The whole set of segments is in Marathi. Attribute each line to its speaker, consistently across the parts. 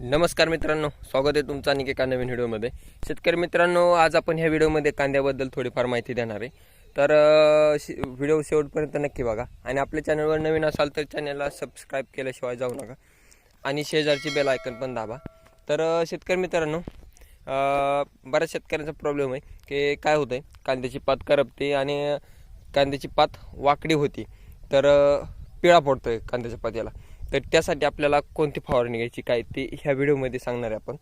Speaker 1: नमस्कार मित्रांनो स्वागत आहे तुमचं आणखी एका नवीन व्हिडिओमध्ये. शेतकरी मित्रांनो आज आपण ह्या व्हिडिओमध्ये कांद्याबद्दल थोडीफार माहिती देणार आहे. तर शे- व्हिडिओ शेवटपर्यंत नक्की बघा आणि आपल्या चॅनलवर नवीन असाल तर चॅनलला सबस्क्राईब केल्याशिवाय जाऊ नका आणि शेजारची बेल आयकन पण दाबा. तर शेतकरी मित्रांनो बऱ्याच शेतकऱ्यांचा प्रॉब्लेम आहे की काय होतं आहे कांद्याची पात करपते आणि कांद्याची पात वाकडी होती. तर पिळा फोडतो आहे कांद्याच्या पात्याला तर त्यासाठी आपल्याला कोणती फवारणी घ्यायची काय ते ह्या व्हिडिओमध्ये सांगणार आहे आपण.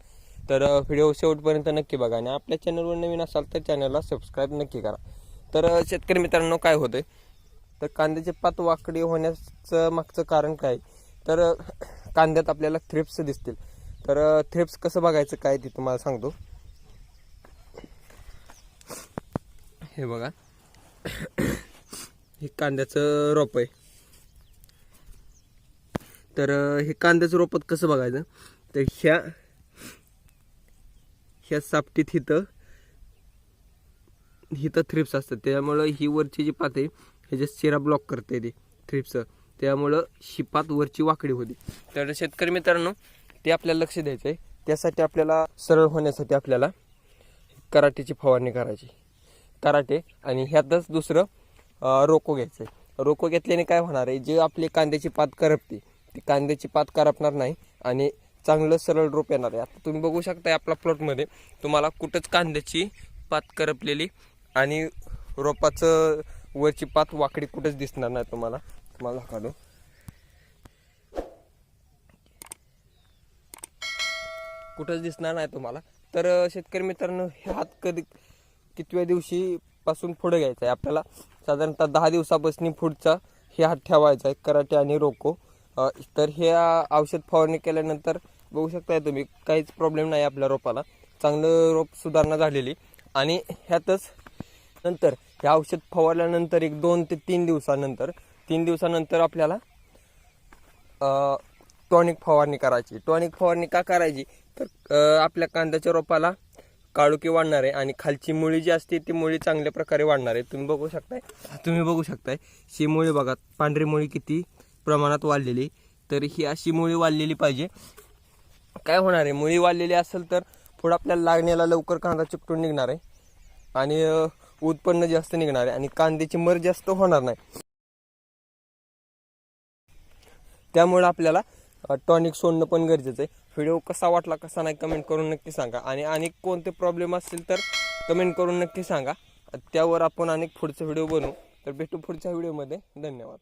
Speaker 1: तर व्हिडिओ शेवटपर्यंत नक्की बघा आणि आपल्या चॅनलवर नवीन असाल तर चॅनलला सबस्क्राईब नक्की करा. तर शेतकरी मित्रांनो काय होतं तर कांद्याचे पात वाकडी होण्याचं मागचं कारण काय? तर कांद्यात आपल्याला थ्रिप्स दिसतील. तर थ्रिप्स कसं बघायचं काय ते तुम्हाला सांगतो. हे बघा. हे कांद्याचं रोप आहे. तर हे कांद्याचं रोपत कसं बघायचं? तर ह्या ह्या सापटीत हिथं हिथं थ्रिप्स असतात. त्यामुळं ही वरची जी पात आहे ह्याच्या शिरा ब्लॉक करते ते थ्रिप्स त्यामुळं ही पात वरची वाकडी होती. तर शेतकरी मित्रांनो ते आपल्याला लक्ष द्यायचं आहे त्यासाठी आपल्याला सरळ होण्यासाठी आपल्याला कराटेची फवारणी करायची. कराटे आणि ह्यातच दुसरं रोको घ्यायचं आहे रोको घेतल्याने काय होणार आहे? जे आपली कांद्याची पात करपते ती कांद्याची पात करपणार नाही आणि चांगलं सरळ रोप येणार आहे. आता तुम्ही बघू शकता आपल्या प्लॉटमध्ये तुम्हाला कुठंच कांद्याची पात करपलेली आणि रोपाचं वरची पात वाकडी कुठंच दिसणार नाही तुम्हाला. तुम्हाला काढू कुठंच दिसणार नाही तुम्हाला. तर शेतकरी मित्रांनो हे हात कधी कितव्या दिवशी पासून घ्यायचं आहे आपल्याला साधारणतः दहा दिवसापासून पुढचा हे हात ठेवायचा आहे कराटे आणि रोको. तर हे औषध फवारणी केल्यानंतर बघू शकताय तुम्ही काहीच प्रॉब्लेम नाही आपल्या रोपाला. चांगलं रोप सुधारणा झालेली. आणि ह्यातच नंतर हे औषध फवारल्यानंतर एक दोन ते तीन दिवसानंतर तीन दिवसानंतर आपल्याला टॉनिक फवारणी करायची. टॉनिक फवारणी का करायची? तर आपल्या कांद्याच्या रोपाला काळुकी वाढणार आहे आणि खालची मुळी जी असते ती मुळी चांगल्या प्रकारे वाढणार. आहे तुम्ही बघू शकताय. तुम्ही बघू शकताय ही मुळी बघा पांढरी मुळी किती प्रमाणात वाढलेली तर ही अशी मुळी वाढलेली पाहिजे. काय होणार आहे? मुळी वाढलेली असेल तर पुढं आपल्याला लागण्याला लवकर कांदा चिकटून निघणार आहे. आणि उत्पन्न जास्त निघणार आहे आणि कांद्याची मर जास्त होणार नाही. त्यामुळे आपल्याला टॉनिक सोडणं पण गरजेचं आहे. व्हिडिओ कसा वाटला कसा नाही कमेंट करून नक्की सांगा. आणि अनेक कोणते प्रॉब्लेम असतील तर कमेंट करून नक्की सांगा. त्यावर आपण अनेक पुढचा व्हिडिओ बनवू. तर भेटू पुढच्या व्हिडिओमध्ये. धन्यवाद.